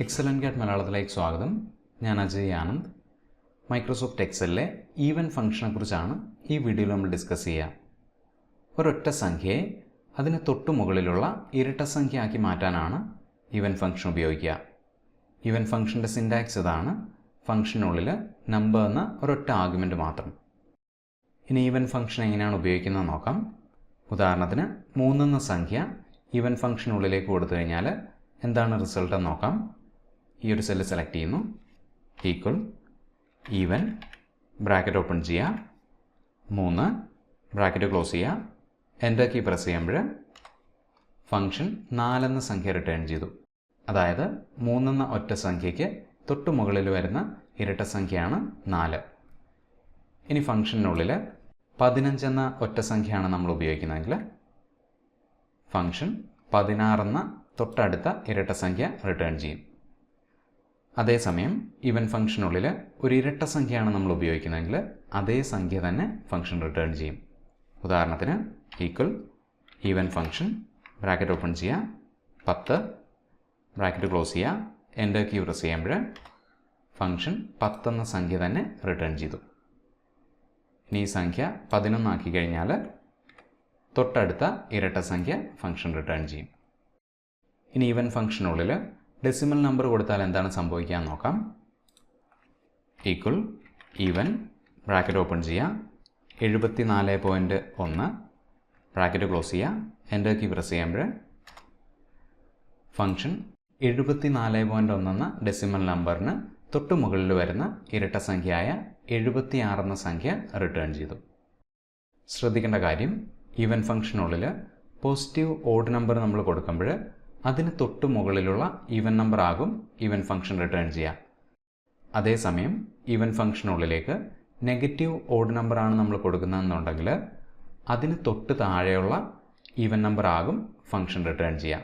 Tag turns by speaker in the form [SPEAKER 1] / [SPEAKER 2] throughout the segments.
[SPEAKER 1] എക്സലൻ Gat മലയാളത്തിലേക്ക് സ്വാഗതം. ഞാൻ അജയ് ആനന്ദ്. മൈക്രോസോഫ്റ്റ് എക്സലിലെ ഈവൻ ഫംഗ്ഷനെ കുറിച്ചാണ് ഈ വീഡിയോയിൽ നമ്മൾ ഡിസ്കസ് ചെയ്യുക ഒരൊറ്റ സംഖ്യയെ അതിന് തൊട്ടു മുകളിലുള്ള ഇരട്ട സംഖ്യ ആക്കി മാറ്റാനാണ് ഈവൻ ഫംഗ്ഷൻ ഉപയോഗിക്കുക. ഈവൻ ഫംഗ്ഷന്റെ സിൻഡാക്സ് ഇതാണ്. ഫംഗ്ഷനുള്ളിൽ നമ്പർ എന്ന ഒരൊറ്റ ആർഗ്യുമെന്റ് മാത്രം. ഇനി ഈവൻ ഫംഗ്ഷൻ എങ്ങനെയാണ് ഉപയോഗിക്കുന്നത് നോക്കാം. ഉദാഹരണത്തിന് മൂന്നെന്ന സംഖ്യ ഈവൻ ഫംഗ്ഷനുള്ളിലേക്ക് കൊടുത്തു കഴിഞ്ഞാൽ എന്താണ് റിസൾട്ട് നോക്കാം. ഈ ഒരു സെല്ല് സെലക്ട് ചെയ്യുന്നു. ഈക്വൽ ഈവൻ ബ്രാക്കറ്റ് ഓപ്പൺ ചെയ്യുക മൂന്ന് ബ്രാക്കറ്റ് ക്ലോസ് ചെയ്യുക എന്റർ കീ പ്രസ് ചെയ്യുമ്പോൾ ഫംഗ്ഷൻ നാലെന്ന സംഖ്യ റിട്ടേൺ ചെയ്തു. അതായത് മൂന്നെന്ന ഒറ്റ സംഖ്യയ്ക്ക് തൊട്ടു മുകളിൽ വരുന്ന ഇരട്ട സംഖ്യയാണ് നാല്. ഇനി ഫംഗ്ഷനുള്ളിൽ പതിനഞ്ചെന്ന ഒറ്റ സംഖ്യയാണ് നമ്മൾ ഉപയോഗിക്കുന്നതെങ്കിൽ ഫംഗ്ഷൻ പതിനാറെന്ന തൊട്ടടുത്ത ഇരട്ട സംഖ്യ റിട്ടേൺ ചെയ്യും. അതേസമയം ഇവൻ ഫംഗ്ഷനുള്ളിൽ ഒരു ഇരട്ട സംഖ്യയാണ് നമ്മൾ ഉപയോഗിക്കുന്നതെങ്കിൽ അതേ സംഖ്യ തന്നെ ഫംഗ്ഷൻ റിട്ടേൺ ചെയ്യും. ഉദാഹരണത്തിന് equal even function bracket open ചെയ്യുക പത്ത് ബ്രാക്കറ്റ് ക്ലോസ് ചെയ്യുക എന്റെ ക്യൂ പ്രസ് ചെയ്യുമ്പോൾ ഫംഗ്ഷൻ പത്തെന്ന സംഖ്യ തന്നെ റിട്ടേൺ ചെയ്തു. ഇനി ഈ സംഖ്യ പതിനൊന്നാക്കി കഴിഞ്ഞാൽ തൊട്ടടുത്ത ഇരട്ട സംഖ്യ ഫംഗ്ഷൻ റിട്ടേൺ ചെയ്യും. ഇനി ഈവൻ ഫംഗ്ഷനുള്ളിൽ ഡെസിമൽ നമ്പർ കൊടുത്താൽ എന്താണ് സംഭവിക്കുക എന്ന് നോക്കാം. ഈക്വൽ ഈവൻ ബ്രാക്കറ്റ് ഓപ്പൺ ചെയ്യുക എഴുപത്തി നാല് പോയിന്റ് ഒന്ന് ബ്രാക്കറ്റ് ക്ലോസ് ചെയ്യുക എന്റർ കീ പ്രസ് ചെയ്യുമ്പോൾ ഫംഗ്ഷൻ എഴുപത്തി നാല് പോയിന്റ് ഒന്നെന്ന ഡെസിമൽ നമ്പറിന് തൊട്ട് മുകളിൽ വരുന്ന ഇരട്ട സംഖ്യയായ എഴുപത്തി ആറെന്ന സംഖ്യ റിട്ടേൺ ചെയ്തു. ശ്രദ്ധിക്കേണ്ട കാര്യം ഈവൻ ഫംഗ്ഷനുള്ളിൽ പോസിറ്റീവ് ഓഡ് നമ്പർ നമ്മൾ കൊടുക്കുമ്പോൾ അതിന് തൊട്ട് മുകളിലുള്ള ഈവൻ നമ്പർ ആകും ഈവൻ ഫംഗ്ഷൻ റിട്ടേൺ ചെയ്യുക അതേസമയം ഈവൻ ഫംഗ്ഷനുള്ളിലേക്ക് നെഗറ്റീവ് ഓഡ് നമ്പറാണ് നമ്മൾ കൊടുക്കുന്നതെന്നുണ്ടെങ്കിൽ അതിന് തൊട്ട് താഴെയുള്ള ഈവൻ നമ്പർ ആകും ഫംഗ്ഷൻ റിട്ടേൺ ചെയ്യുക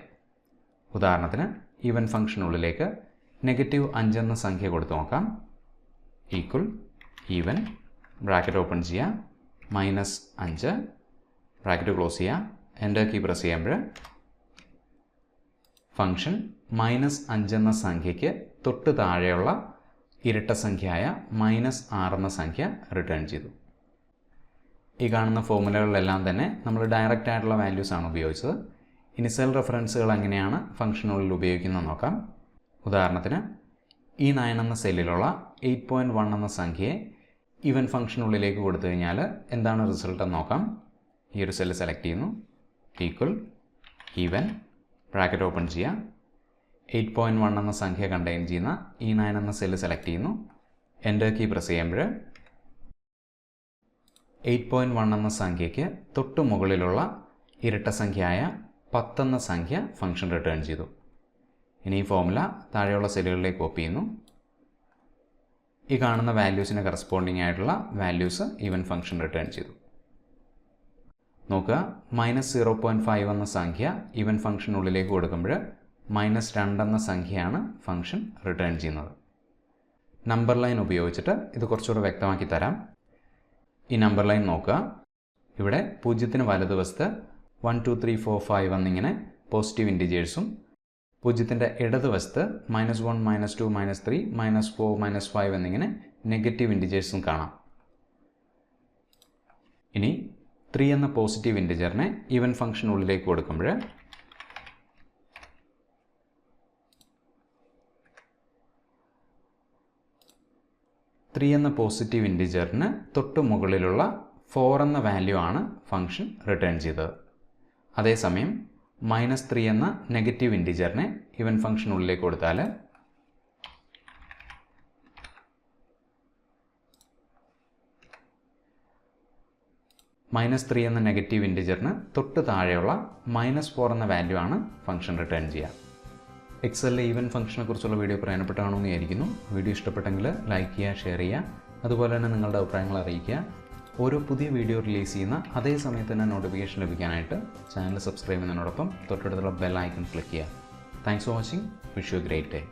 [SPEAKER 1] ഉദാഹരണത്തിന് ഈവൻ ഫംഗ്ഷനുള്ളിലേക്ക് നെഗറ്റീവ് അഞ്ചെന്ന സംഖ്യ കൊടുത്തു നോക്കാം. ഈക്വൽ ഈവൻ ബ്രാക്കറ്റ് ഓപ്പൺ ചെയ്യുക മൈനസ് അഞ്ച് ബ്രാക്കറ്റ് ക്ലോസ് ചെയ്യുക എന്റർ കീ പ്രസ് ചെയ്യുമ്പോൾ ഫംഗ്ഷൻ മൈനസ് അഞ്ചെന്ന സംഖ്യയ്ക്ക് തൊട്ട് താഴെയുള്ള ഇരട്ട സംഖ്യയായ മൈനസ് ആറെന്ന സംഖ്യ റിട്ടേൺ ചെയ്തു. ഈ കാണുന്ന ഫോമുലകളിലെല്ലാം തന്നെ നമ്മൾ ഡയറക്റ്റ് ആയിട്ടുള്ള വാല്യൂസ് ആണ് ഉപയോഗിച്ചത്. ഇനി സെൽ റെഫറൻസുകൾ എങ്ങനെയാണ് ഫംഗ്ഷനുള്ളിൽ ഉപയോഗിക്കുന്നത് നോക്കാം. ഉദാഹരണത്തിന് ഈ നയൻ എന്ന സെല്ലിലുള്ള എയ്റ്റ് പോയിന്റ് വൺ എന്ന സംഖ്യയെ ഈവൻ ഫംഗ്ഷനുള്ളിലേക്ക് കൊടുത്തു കഴിഞ്ഞാൽ എന്താണ് റിസൾട്ട് എന്ന് നോക്കാം. ഈ ഒരു സെല്ല് സെലക്ട് ചെയ്യുന്നു. ഈക്വൽ ഈവൻ ബ്രാക്കറ്റ് ഓപ്പൺ ചെയ്യുക. എയ്റ്റ് പോയിന്റ് വൺ എന്ന സംഖ്യ കണ്ടെയ്ൻ ചെയ്യുന്ന ഈ നയൻ എന്ന സെല്ല് സെലക്ട് ചെയ്യുന്നു. എന്റർ കീ പ്രസ് ചെയ്യുമ്പോൾ എയ്റ്റ് പോയിന്റ് വൺ എന്ന സംഖ്യയ്ക്ക് തൊട്ട് മുകളിലുള്ള ഇരട്ട സംഖ്യയായ പത്തെന്ന സംഖ്യ ഫംഗ്ഷൻ റിട്ടേൺ ചെയ്തു. ഇനി ഈ ഫോമുല താഴെയുള്ള സെല്ലുകളിലേക്ക് കോപ്പി ചെയ്യുന്നു. ഈ കാണുന്ന വാല്യൂസിന് കറസ്പോണ്ടിങ് ആയിട്ടുള്ള വാല്യൂസ് ഈവൻ ഫംഗ്ഷൻ റിട്ടേൺ ചെയ്തു. നോക്കുക. മൈനസ് സീറോ പോയിന്റ് ഫൈവ് എന്ന സംഖ്യ ഈവൻ ഫംഗ്ഷനുള്ളിലേക്ക് കൊടുക്കുമ്പോൾ മൈനസ് രണ്ടെന്ന സംഖ്യയാണ് ഫംഗ്ഷൻ റിട്ടേൺ ചെയ്യുന്നത്. നമ്പർ ലൈൻ ഉപയോഗിച്ചിട്ട് ഇത് കുറച്ചുകൂടെ വ്യക്തമാക്കി തരാം. ഈ നമ്പർ ലൈൻ നോക്കുക. ഇവിടെ പൂജ്യത്തിന് വലതുവശത്ത് one two three four five എന്നിങ്ങനെ പോസിറ്റീവ് ഇന്റിജേഴ്സും പൂജ്യത്തിന്റെ ഇടതുവശത്ത് minus one minus two minus three minus four minus five എന്നിങ്ങനെ നെഗറ്റീവ് ഇന്റിജേഴ്സും കാണാം. ഇനി ത്രീ എന്ന പോസിറ്റീവ് ഇന്റിജറിനെ ഈവൻ ഫംഗ്ഷനുള്ളിലേക്ക് കൊടുക്കുമ്പോൾ ത്രീ എന്ന പോസിറ്റീവ് ഇന്റിജറിന് തൊട്ട് മുകളിലുള്ള ഫോർ എന്ന വാല്യൂ ആണ് ഫംഗ്ഷൻ റിട്ടേൺ ചെയ്തത്. അതേസമയം മൈനസ് ത്രീ എന്ന നെഗറ്റീവ് ഇന്റിജറിനെ ഇവൻ ഫംഗ്ഷനുള്ളിലേക്ക് കൊടുത്താൽ മൈനസ് ത്രീ എന്ന നെഗറ്റീവ് ഇന്റിജറിന് തൊട്ട് താഴെയുള്ള മൈനസ് ഫോർ എന്ന വാല്യൂ ആണ് ഫംഗ്ഷൻ റിട്ടേൺ ചെയ്യുക. എക്സലിലെ ഈവൻ ഫംഗ്ഷനെ കുറിച്ചുള്ള വീഡിയോ പ്രയോജനപ്പെട്ടാണോ എന്ന് വിചാരിക്കുന്നു. വീഡിയോ ഇഷ്ടപ്പെട്ടെങ്കിൽ ലൈക്ക് ചെയ്യുക ഷെയർ ചെയ്യുക. അതുപോലെ തന്നെ നിങ്ങളുടെ അഭിപ്രായങ്ങൾ അറിയിക്കുക. ഓരോ പുതിയ വീഡിയോ റിലീസ് ചെയ്യുന്ന അതേ സമയത്ത് തന്നെ നോട്ടിഫിക്കേഷൻ ലഭിക്കാനായിട്ട് ചാനൽ സബ്സ്ക്രൈബ് ചെയ്യുന്നതിനോടൊപ്പം തൊട്ടടുത്തുള്ള ബെൽ ഐക്കൺ ക്ലിക്ക് ചെയ്യുക. Thanks for watching wish you great day